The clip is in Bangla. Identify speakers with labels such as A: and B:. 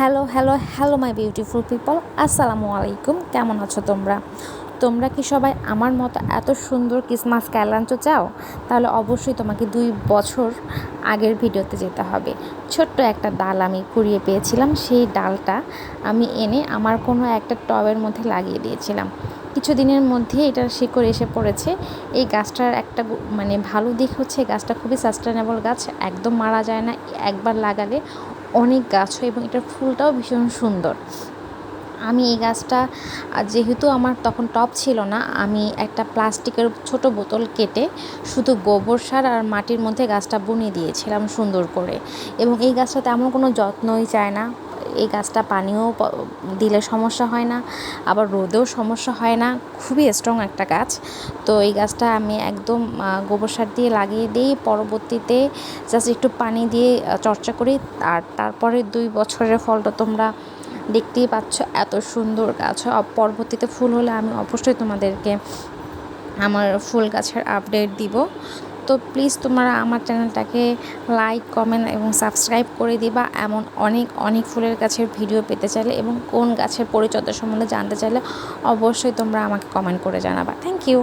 A: Hello hello hello my beautiful people আসসালামু আলাইকুম কেমন আছো তোমরা? তোমরা কি সবাই আমার মতো এত সুন্দর ক্রিসমাস ক্যালাঞ্চো চাও? তাহলে অবশ্যই তোমাকে দুই বছর আগের ভিডিওতে যেতে হবে। ছোট্ট একটা ডাল আমি কুড়িয়ে পেয়েছিলাম। সেই ডালটা আমি এনে আমার কোনো একটা টবের মধ্যে লাগিয়ে দিয়েছিলাম। কিছুদিনের মধ্যে এটা শিকড় এসে পড়েছে। এই গাছটার একটা মানে ভালো দিক হচ্ছে গাছটা খুবই সাস্টেনেবল গাছ, একদম মারা যায় না। একবার লাগালে অনেক গাছ হয় এবং এটার ফুলটাও ভীষণ সুন্দর। আমি এই গাছটা যেহেতু আমার তখন টপ ছিল না, আমি একটা প্লাস্টিকের ছোট বোতল কেটে শুধু গোবর সার আর মাটির মধ্যে গাছটা বুনে দিয়েছিলাম সুন্দর করে। এবং এই গাছটা তেমন কোনো যত্নই চায় না। এই গাছটা পানিও দিলে সমস্যা হয় না, আবার রোদেও সমস্যা হয় না। খুবই স্ট্রং একটা গাছ। তো এই গাছটা আমি একদম গোবর সার দিয়ে লাগিয়ে দিই। পরবর্তীতে জাস্ট একটু পানি দিয়ে চর্চা করি। আর তারপরে দুই বছরের ফলটা তোমরা দেখতেই পাচ্ছ, এত সুন্দর গাছ। পরবর্তীতে ফুল হলে আমি অবশ্যই তোমাদেরকে আমার ফুল গাছের আপডেট দিব। তো প্লিজ তোমরা আমার চ্যানেলটাকে লাইক, কমেন্ট এবং সাবস্ক্রাইব করে দিবা। এমন অনেক অনেক ফুলের গাছের ভিডিও পেতে চাইলে এবং কোন গাছের পরিচর্যা সম্বন্ধে জানতে চাইলে অবশ্যই তোমরা আমাকে কমেন্ট করে জানাবা। Thank you